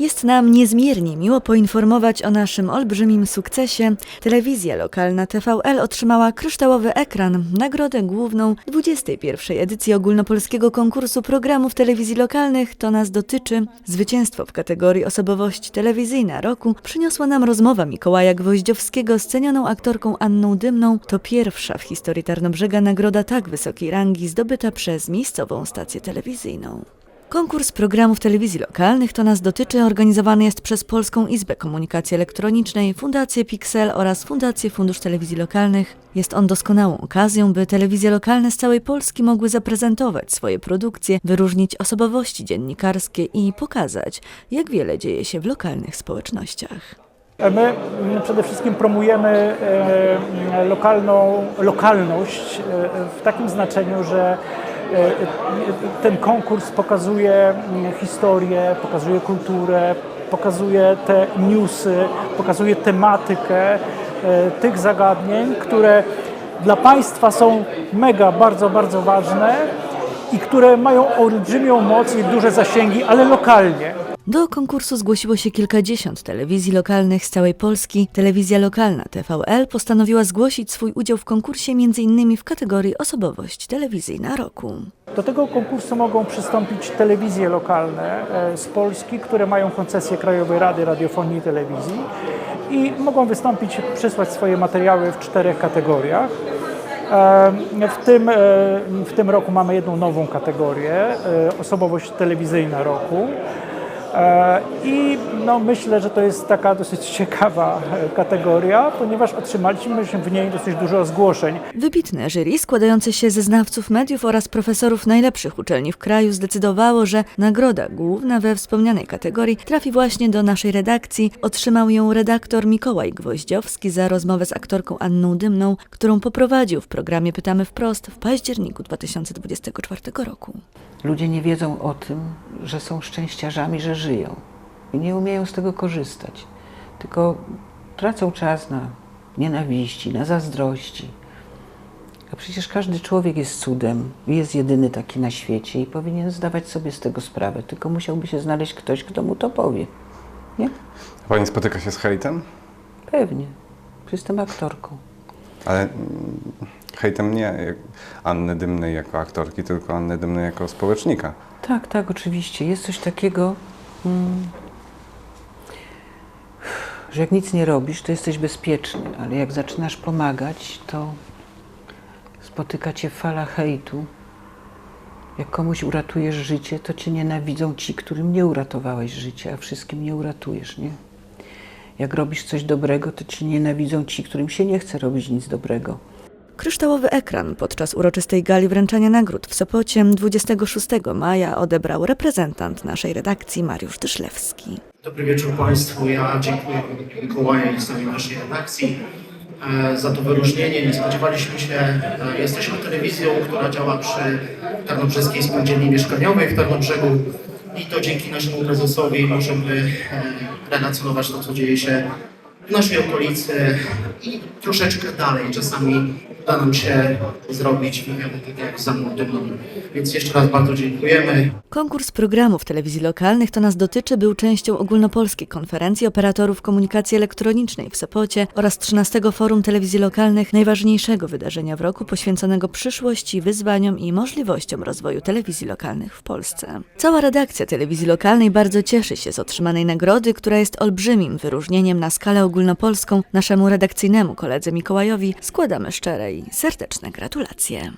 Jest nam niezmiernie miło poinformować o naszym olbrzymim sukcesie. Telewizja lokalna TVL otrzymała kryształowy ekran, nagrodę główną 21. edycji ogólnopolskiego konkursu programów telewizji lokalnych To nas dotyczy. Zwycięstwo w kategorii osobowość telewizyjna roku przyniosła nam rozmowa Mikołaja Gwoździowskiego z cenioną aktorką Anną Dymną. To pierwsza w historii Tarnobrzega nagroda tak wysokiej rangi zdobyta przez miejscową stację telewizyjną. Konkurs programów telewizji lokalnych to nas dotyczy organizowany jest przez Polską Izbę Komunikacji Elektronicznej, Fundację Pixel oraz Fundację Fundusz Telewizji Lokalnych. Jest on doskonałą okazją, by telewizje lokalne z całej Polski mogły zaprezentować swoje produkcje, wyróżnić osobowości dziennikarskie i pokazać, jak wiele dzieje się w lokalnych społecznościach. My mm, przede wszystkim promujemy e, lokalną, lokalność e, w takim znaczeniu, że e, ten konkurs pokazuje mm, historię, pokazuje kulturę, pokazuje te newsy, pokazuje tematykę e, tych zagadnień, które dla Państwa są mega, bardzo, bardzo ważne i które mają olbrzymią moc i duże zasięgi, ale lokalnie. Do konkursu zgłosiło się kilkadziesiąt telewizji lokalnych z całej Polski. Telewizja lokalna TVL postanowiła zgłosić swój udział w konkursie m.in. w kategorii osobowość telewizyjna roku. Do tego konkursu mogą przystąpić telewizje lokalne e, z Polski, które mają koncesję Krajowej Rady Radiofonii i Telewizji i mogą wystąpić, przysłać swoje materiały w czterech kategoriach. E, W tym, e, w tym roku mamy jedną nową kategorię, osobowość telewizyjna roku. E, I no, myślę, że to jest taka dosyć ciekawa kategoria, ponieważ otrzymaliśmy w niej dosyć dużo zgłoszeń. Wybitne jury składające się ze znawców mediów oraz profesorów najlepszych uczelni w kraju zdecydowało, że nagroda główna we wspomnianej kategorii trafi właśnie do naszej redakcji. Otrzymał ją redaktor Mikołaj Gwoździowski za rozmowę z aktorką Anną Dymną, którą poprowadził w programie Pytamy Wprost w październiku 2024 roku. Ludzie nie wiedzą o tym, że są szczęściarzami, że żyją i nie umieją z tego korzystać. Tylko tracą czas na nienawiści, na zazdrości. A przecież każdy człowiek jest cudem jest jedyny taki na świecie i powinien zdawać sobie z tego sprawę. Tylko musiałby się znaleźć ktoś, kto mu to powie. Nie? Pani spotyka się z hejtem? Pewnie. Jestem aktorką. Ale mm, hejtem nie Anny Dymnej jako aktorki, tylko Anny Dymnej jako społecznika. Tak, tak, oczywiście. Jest coś takiego, że jak nic nie robisz, to jesteś bezpieczny, ale jak zaczynasz pomagać, to spotyka cię fala hejtu. Jak komuś uratujesz życie, to cię nienawidzą ci, którym nie uratowałeś życia, a wszystkim nie uratujesz, nie? Jak robisz coś dobrego, to cię nienawidzą ci, którym się nie chce robić nic dobrego. Kryształowy ekran podczas uroczystej gali wręczania nagród w Sopocie 26 maja odebrał reprezentant naszej redakcji Mariusz Dyszlewski. Dobry wieczór Państwu. Ja dziękuję Mikołajowi i całej naszej redakcji e, za to wyróżnienie. Nie spodziewaliśmy się, e, jesteśmy telewizją, która działa przy Tarnobrzeskiej Spółdzielni Mieszkaniowej w Tarnobrzegu i to dzięki naszemu prezesowi możemy e, relacjonować to, co dzieje się naszej okolicy i troszeczkę dalej. Czasami uda nam się zrobić tak jak za mną dymną. Więc jeszcze raz bardzo dziękujemy. Konkurs programów telewizji lokalnych To nas dotyczy był częścią ogólnopolskiej konferencji operatorów komunikacji elektronicznej w Sopocie oraz 13 Forum Telewizji Lokalnych, najważniejszego wydarzenia w roku poświęconego przyszłości, wyzwaniom i możliwościom rozwoju telewizji lokalnych w Polsce. Cała redakcja telewizji lokalnej bardzo cieszy się z otrzymanej nagrody, która jest olbrzymim wyróżnieniem na skalę ogólnopolską. Naszemu redakcyjnemu koledze Mikołajowi składamy szczere i serdeczne gratulacje.